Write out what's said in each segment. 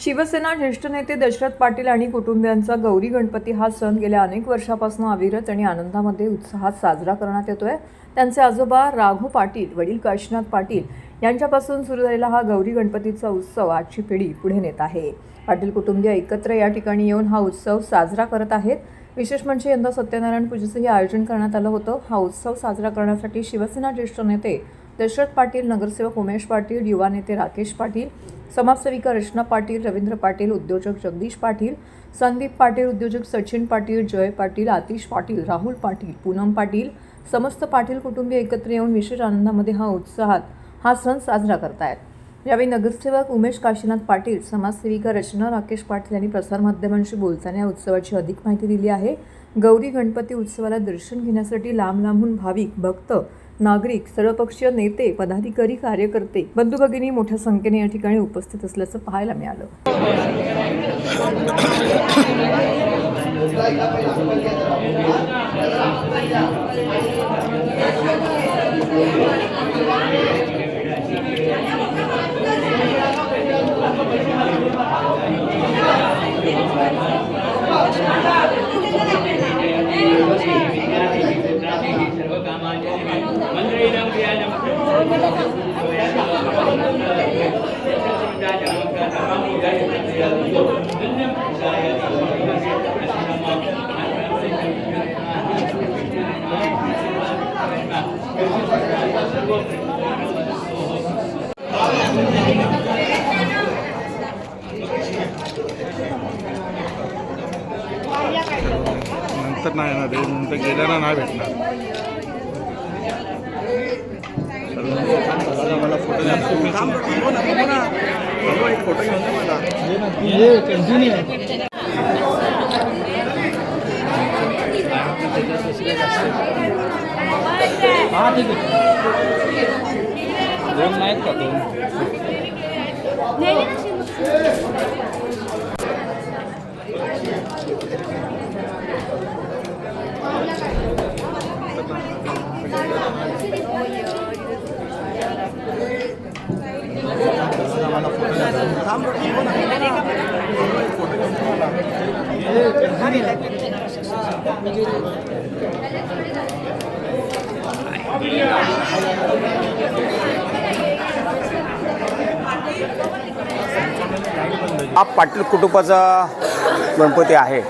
शिवसेना ज्येष्ठ नेते दशरथ पाटील आणि कुटुंबियांचा गौरी गणपती हा सण गेल्या अनेक वर्षापासून अविरत आणि आनंदामध्ये उत्साहात साजरा करण्यात येतोय. त्यांचे आजोबा राघव पाटील वडील काशीनाथ पाटील यांच्यापासून सुरू झालेला हा गौरी गणपतीचा उत्सव आजची पिढी पुढे नेत आहे. पाटील कुटुंबीय एकत्र या ठिकाणी येऊन हा उत्सव साजरा करत आहेत. विशेष म्हणजे यंदा सत्यनारायण पूजेचंही आयोजन करण्यात आलं होतं. हा उत्सव साजरा करण्यासाठी शिवसेना ज्येष्ठ नेते दशरथ पाटील नगरसेवक उमेश पाटील युवा नेते राकेश पाटील समाजसेविका रचना पाटील रवींद्र पाटील उद्योजक जगदीश पाटील संदीप पाटील उद्योजक सचिन पाटील जय पाटील आतिश पाटील राहुल पाटील पूनम पाटील समस्त पाटील कुटुंबीय एकत्र येऊन विशेष आनंदामध्ये हा उत्साहात हा सण साजरा करतायत. यावेळी नगरसेवक उमेश काशीनाथ पाटील समाजसेविका रचना राकेश पाटील यांनी प्रसारमाध्यमांशी बोलताना या उत्सवाची अधिक माहिती दिली आहे. गौरी गणपती उत्सवाला दर्शन घेण्यासाठी लांब लांबून भाविक भक्त नागरिक सर्वपक्षीय नेते पदाधिकारी कार्यकर्ते बंधू भगिनी मोठ्या संख्येने या ठिकाणी उपस्थित असल्याचं पाहायला मिळालं. तर नाही येणार रे नंतर गेल्याला नाही भेटणार. मला फोटो द्या एक फोटो घेऊन ठीक आहे दोन नाहीत का दोन हा पाटील कुटुंबाचा गणपती आहे.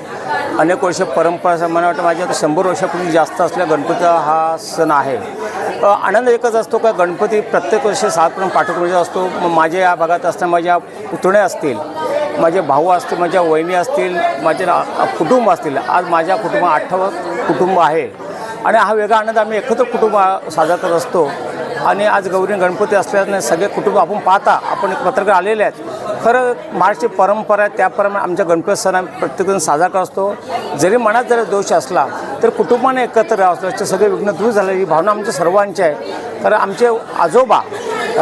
अनेक वर्ष परंपरा मला वाटतं माझ्या आता शंभर वर्षापूर्वी जास्त असल्या गणपतीचा हा सण आहे. आनंद एकच असतो का गणपती प्रत्येक वर्षी सातपर्यंत पाठवण्याचा असतो मग माझ्या या भागात असताना माझ्या पुतण्या असतील. माझे भाऊ असतील माझ्या वहिनी असतील माझे ना- कुटुंब असतील. आज माझ्या कुटुंब अठ्ठावन्न कुटुंब आहे. आणि हा वेगळा आनंद आम्ही एकत्र कुटुंब साजरा करत असतो. आणि आज गौरी गणपती असल्याने सगळे कुटुंब आपण पाहता आपण एक पत्रकार आलेले आहेत. खरं महाराष्ट्री परंपरा आहे त्याप्रमाणे आमच्या गणपती सण आम्ही प्रत्येकजण साजरा करत असतो. जरी मनात जरी दोष असला तर कुटुंबाने एकत्र असल्याचे सगळे विघ्न दूर झाले ही भावना आमच्या सर्वांची आहे. कारण आमचे आजोबा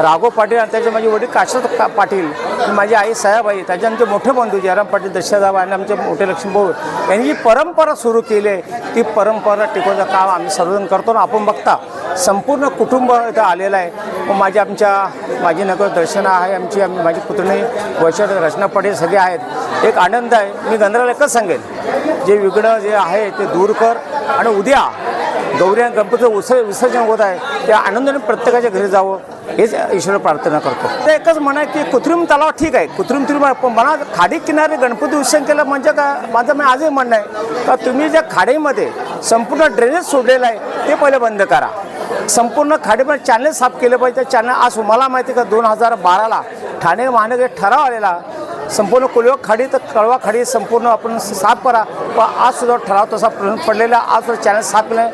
राघव पाटील आणि त्याचे माझे वडील काशात का पाटील माझी आई सयाबाई त्याचे आमचे मोठे बंधू जयराम पाटील दशरथाबा आणि आमचे मोठे लक्ष्मीभाऊ यांनी जी परंपरा सुरू केली आहे ती परंपरा टिकवण्याचं काम आम्ही सर्वजण करतो आणि आपण बघता संपूर्ण कुटुंब इथं आलेलं आहे. माझ्या आमच्या माझी नगर दर्शना आहे आमची आम्ही माझी पुतणी वैशाख रचना पाटील सगळे आहेत. एक आनंद आहे. मी गंधराला एकच सांगेन. जे विघ्न जे आहे ते दूर कर आणि उद्या गौरी आणि गणपतीचं उत्सव विसर्जन होत आहे त्या आनंदाने प्रत्येकाच्या घरी जावं. हेच ईश्वर प्रार्थना करतो. तर एकच म्हणा की कृत्रिम तलाव ठीक आहे. कृत्रिम तलाव पण मला खाडी किनारे गणपती उत्सव केलं म्हणजे का माझं मी आजही म्हणणं आहे. का तुम्ही ज्या खाडीमध्ये संपूर्ण ड्रेनेज सोडलेलं आहे ते पहिले बंद करा. संपूर्ण खाडीमध्ये चॅनल साफ केलं पाहिजे. त्या चॅनल आज तुम्हाला माहिती आहे का दोन हजार बाराला ठाणे महानगर ठराव आलेला. संपूर्ण कुलव खाडी तर कळवा खाडी संपूर्ण आपण साफ करा. पण आज सुद्धा ठराव तसा पडलेला आज सुद्धा चॅनल साफ केलं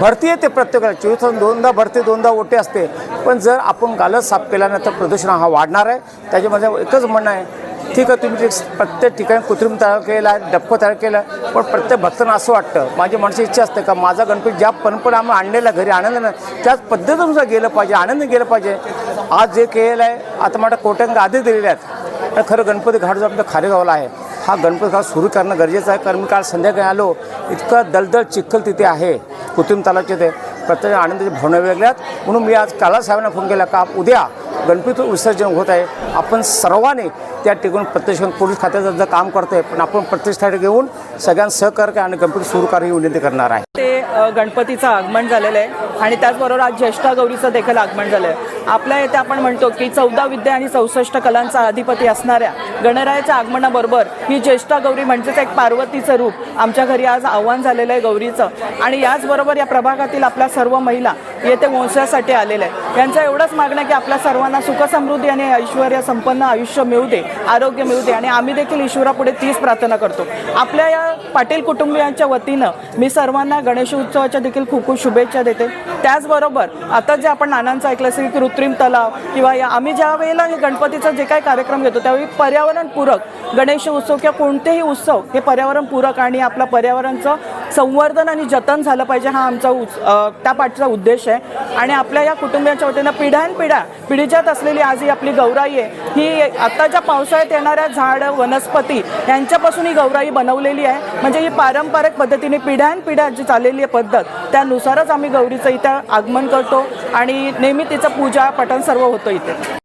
भरती येते प्रत्येकाला. चोवीस दोनदा भरती दोनदा ओटे असते. पण जर आपण गालच साफ केल्यानंतर प्रदूषण हा वाढणार आहे त्याच्यामध्ये एकच म्हणणं आहे ठीक आहे तुम्ही प्रत्येक ठिकाणी कृत्रिम तयार केलं आहे डप्प तयार केलं पण प्रत्येक भक्तांना असं वाटतं माझी माणसं इच्छा असते का माझा गणपती ज्या परंपरा आम्ही आणलेला घरी आनंदानं त्याच पद्धतीनुसार गेलं पाहिजे आनंद गेलं पाहिजे. आज जे केलेलं आहे आता माझ्या कोट्यांक आधी दिलेले आहेत आणि खरं गणपती घाट जो आपल्या खारेगावला आहे हा गणपती घाट सुरू करणं गरजेचं आहे कारण मी काल संध्याकाळी आलो इतकं दलदल चिखल तिथे आहे कृत्रिम तलावचे ते प्रत्येक आनंदाची भावना वेगळ्यात. म्हणून मी आज काला साहेबांना फोन केला का उद्या गणपती विसर्जन होत आहे. आपण सर्वांनी त्या ठिकाणी प्रत्यक्ष पोलीस खात्याचं जर काम करतोय. पण आपण प्रतिष्ठा घेऊन सगळ्यांना सहकार्य आणि गणपती सुरू करायची ही विनंती करणार आहे. ते गणपतीचं आगमन झालेलं आहे आणि त्याचबरोबर आज ज्येष्ठा गौरीचं देखील आगमन झालं आहे आपल्या येथे आपण म्हणतो की चौदा विद्या आणि चौसष्ट कलांचा अधिपती असणाऱ्या गणरायाच्या आगमनाबरोबर ही ज्येष्ठा गौरी म्हणजेच एक पार्वतीचं रूप आमच्या घरी आज आव्हान झालेलं आहे गौरीचं. आणि याचबरोबर या प्रभागातील आपल्या सर्व महिला येथे वंशासाठी आलेल्या आहेत. यांचं एवढंच मागणं की आपल्या सर्वांना सुखसमृद्धी आणि ऐश्वर संपन्न आयुष्य मिळू दे आरोग्य मिळू दे. आणि आम्ही देखील ईश्वरापुढे तीच प्रार्थना करतो. आपल्या या पाटील कुटुंबियांच्या वतीनं मी सर्वांना गणेश उत्सवाच्या देखील खूप खूप शुभेच्छा देते. त्याचबरोबर आता जे आपण नानांचं ऐकलं असेल की कृत्रिम तलाव किंवा या आम्ही ज्या वेळेला हे गणपतीचा जे काही कार्यक्रम घेतो त्यावेळी पर्यावरणपूरक गणेश उत्सव किंवा कोणतेही उत्सव हे पर्यावरणपूरक आणि आपलं पर्यावरणचं संवर्धन आणि जतन झालं पाहिजे हा आमचा उ त्या पाठचा उद्देश आहे. आणि आपल्या या कुटुंबियांच्या वतीनं पिढ्यानपिढ्या राज्यात असलेली आज ही आपली गौराई आहे. ही आताच्या पावसाळ्यात येणाऱ्या झाड वनस्पती यांच्यापासून ही गौराई बनवलेली आहे. म्हणजे ही पारंपरिक पद्धतीने पिढ्यानपिढ्या जी चाललेली आहे पद्धत त्यानुसारच आम्ही गौरीचं इथं आगमन करतो आणि नेहमी तिचं पूजा पठण सर्व होतं इथे.